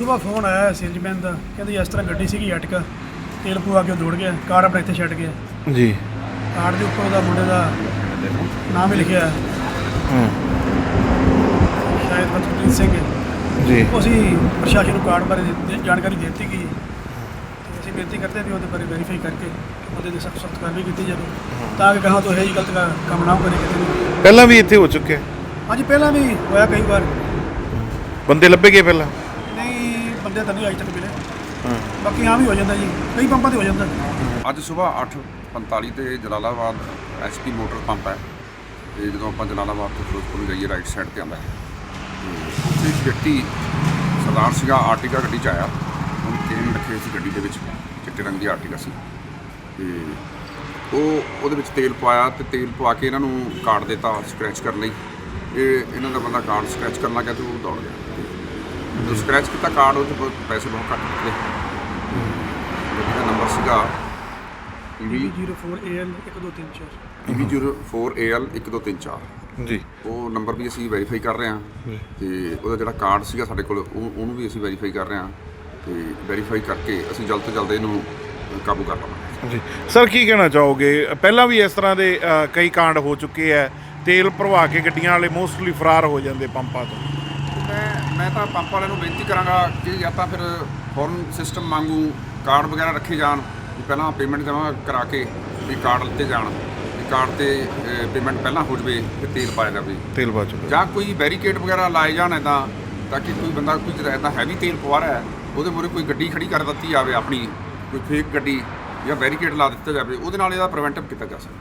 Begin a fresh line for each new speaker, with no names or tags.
ਸਵੇਰ ਫੋਨ ਆਇਆ ਸੇਲਜ਼ਮੈਨ ਦਾ ਕਹਿੰਦੇ ਇਸ ਤਰ੍ਹਾਂ ਗੱਡੀ ਸੀਗੀ ਅਟਕਾ ਤੇਲ ਪਵਾ ਕੇ ਦੌੜ ਗਿਆ ਕਾਰ ਆਪਣੇ ਇੱਥੇ ਛੱਡ ਗਿਆ।
ਜੀ।
ਕਾਰ ਦੇ ਉੱਪਰ ਉਹਦਾ ਮੁੰਡੇ ਦਾ ਨਾਮ ਹੀ ਲਿਖਿਆ ਹੈ,
ਹਾਂ।
ਸ਼ਾਇਦ ਬਚਪਨ ਸਿੰਘ ਹੈ।
ਜੀ।
ਉਹ ਅਸੀਂ ਪ੍ਰਸ਼ਾਸਨ ਨੂੰ ਕਾਰਡ ਬਾਰੇ ਦੇ- ਜਾਣਕਾਰੀ ਦੇ ਦਿੱਤੀ ਗਈ। ਹੈ। ਤੇ ਅਸੀਂ ਬੇਨਤੀ ਕਰਦੇ ਹਾਂ ਵੀ ਉਹਦੇ ਬਾਰੇ ਵੈਰੀਫਾਈ ਕਰਕੇ ਉਹਦੇ ਤੇ ਸਖਤ ਸਖਤ ਕਾਰਵਾਈ ਕੀਤੀ ਜਾਵੇ। ਤਾਂ ਕਿ ਕਹਾਂ ਤੋਂ ਇਹ ਗਲਤ ਕਾ- ਕੰਮ ਨਾ ਕਰੇ
ਪਹਿਲਾਂ ਵੀ ਇੱਥੇ ਹੋ ਚੁੱਕਿਆ
ਹਾਂਜੀ ਪਹਿਲਾਂ ਵੀ ਹੋਇਆ ਕਈ ਵਾਰ।
ਬੰਦੇ ਲੱਭੇ ਗਏ ਪਹਿਲਾਂ?
ਬੰਦੇ ਤਾਂ ਨਹੀਂ ਅਜੇ ਤੱਕ ਮਿਲੇ।
ਹਾਂ।
ਬਾਕੀ ਆਮ ਹੀ ਹੋ ਜਾਂਦਾ ਜੀ। ਕਈ ਪੰਪਾਂ ਤੇ ਹੋ ਜਾਂਦਾ।
ਅੱਜ ਸਵੇਰ 8:45 ਤੇ ਜਲਾਲਾਬਾਦ ਐਚਪੀ ਮੋਟਰ ਪੰਪ ਹੈ। ਤੇ ਜਦੋਂ ਆਪਾਂ ਜਲਾਲਾਬਾਦ ਤੋਂ ਫਿਰੋਜ਼ਪੁਰ ਜਾਈਏ ਰਾਈਟ ਸਾਈਡ ਤੇ ਆਉਂਦਾ ਹੈ। ਤੇ ਇੱਕ ਵਿਅਕਤੀ ਸਰਦਾਰ ਸੀਗਾ ਆਰਟੀਕਾ ਗੱਡੀ 'ਚ ਆਇਆ। ਉਹਨੇ ਚੇਨ ਰੱਖੇ ਸੀ ਗੱਡੀ ਦੇ ਵਿੱਚ ਚਿੱਟੇ ਰੰਗ ਦੀ ਆਰਟੀਕਾ ਸੀ। ਤੇ ਉਹ ਉਹਦੇ ਵਿੱਚ ਤੇਲ ਪਵਾਇਆ ਤੇ ਤੇਲ ਪਵਾ ਕੇ ਇਹਨਾਂ ਨੂੰ ਕਾਰਡ ਦਿੱਤਾ ਸਕ੍ਰੈਚ ਕਰਨ ਲਈ। ਇਹ ਇਹਨਾਂ ਦਾ ਬੰਦਾ ਕਾਰਡ ਸਕ੍ਰੈਚ ਕਰਨ ਲੱਗਾ ਤੇ ਉਹ ਦੌੜ ਗਿਆ। ਤੇ ਜਦੋਂ ਸਕ੍ਰੈਚ ਕੀਤਾ ਕਾਰਡ ਉਹ 'ਚ ਬਹੁਤ ਪੈਸੇ ਬਹੁਤ ਘੱਟ ਨਿਕਲੇ। ਗੱਡੀ ਦਾ ਨੰਬਰ ਸੀਗਾ ਵੀ
04AL 1234
EV04AL 1234
ਜੀ।
ਉਹ ਨੰਬਰ ਵੀ ਅਸੀਂ ਵੈਰੀਫਾਈ ਕਰ ਰਹੇ ਹਾਂ। ਤੇ ਉਹਦਾ ਜਿਹੜਾ ਕਾਰਡ ਸੀਗਾ ਸਾਡੇ ਕੋਲ ਉਹ ਉਹਨੂੰ ਵੀ ਅਸੀਂ ਵੈਰੀਫਾਈ ਕਰ ਰਹੇ ਹਾਂ। ਤੇ ਵੈਰੀਫਾਈ ਕਰਕੇ ਅਸੀਂ ਜਲਦ ਤੋਂ ਜਲਦ ਇਹਨੂੰ ਕਾਬੂ ਕਰ ਲਵਾਂਗੇ।
ਜੀ। ਸਰ ਕੀ ਕਹਿਣਾ ਚਾਹੋਗੇ? ਪਹਿਲਾਂ ਵੀ ਇਸ ਤਰ੍ਹਾਂ ਦੇ ਅ, ਕਈ ਕਾਂਡ ਹੋ ਚੁੱਕੇ ਆ। ਤੇਲ ਭਰਵਾ ਕੇ ਗੱਡੀਆਂ ਵਾਲੇ ਮੋਸਟਲੀ ਫਰਾਰ ਹੋ ਜਾਂਦੇ ਪੰਪਾਂ ਤੋਂ।
ਮੈਂ ਮੈਂ ਤਾਂ ਪੰਪ ਵਾਲਿਆਂ ਨੂੰ ਬੇਨਤੀ ਕਰਾਂਗਾ ਕਿ ਜਾਂ ਤਾਂ ਫਿਰ ਫੋਰਨ ਸਿਸਟਮ ਵਾਂਗੂ ਕਾਰਡ ਵਗੈਰਾ ਰੱਖੇ ਜਾਣ ਵੀ ਪਹਿਲਾਂ ਪੇਮੈਂਟ ਜਮ੍ਹਾਂ ਕਰਾ ਕੇ ਵੀ ਕਾਰਡ ਲਿੱਤੇ ਜਾਣ ਵੀ ਕਾਰਡ ਤੇ ਪੇਮੈਂਟ ਪਹਿਲਾਂ ਹੋ ਜਵੇ ਤੇ ਤੇਲ ਪਾਇਆ ਜਾਵੇ।
ਤੇਲ ਬਚ ਚੁੱਕਾ।
ਜਾਂ ਕੋਈ ਬੈਰੀਕੇਡ ਵਗੈਰਾ ਲਾਏ ਜਾਣ ਇੱਦਾਂ ਤਾਂ ਕਿ ਕੋਈ ਬੰਦਾ ਕੋਈ ਜਿਹੜਾ ਇੱਦਾਂ ਹੈਵੀ ਤੇਲ ਪਵਾ ਰਿਹਾ ਹੈ ਉਹਦੇ ਮੂਹਰੇ ਕੋਈ ਗੱਡੀ ਖੜੀ ਕਰ ਦਿੱਤੀ ਜਾਵੇ ਆਪਣੀ ਕੋਈ ਫੇਕ ਗੱਡੀ ਜਾਂ ਬੈਰੀਕੇਡ ਲਾ ਦਿੱਤਾ ਜਾਵੇ ਉਹਦੇ ਨਾਲ ਇਹਦਾ ਪ੍ਰੀਵੈਂਟਿਵ ਕੀਤਾ ਜਾ ਸਕਦਾ।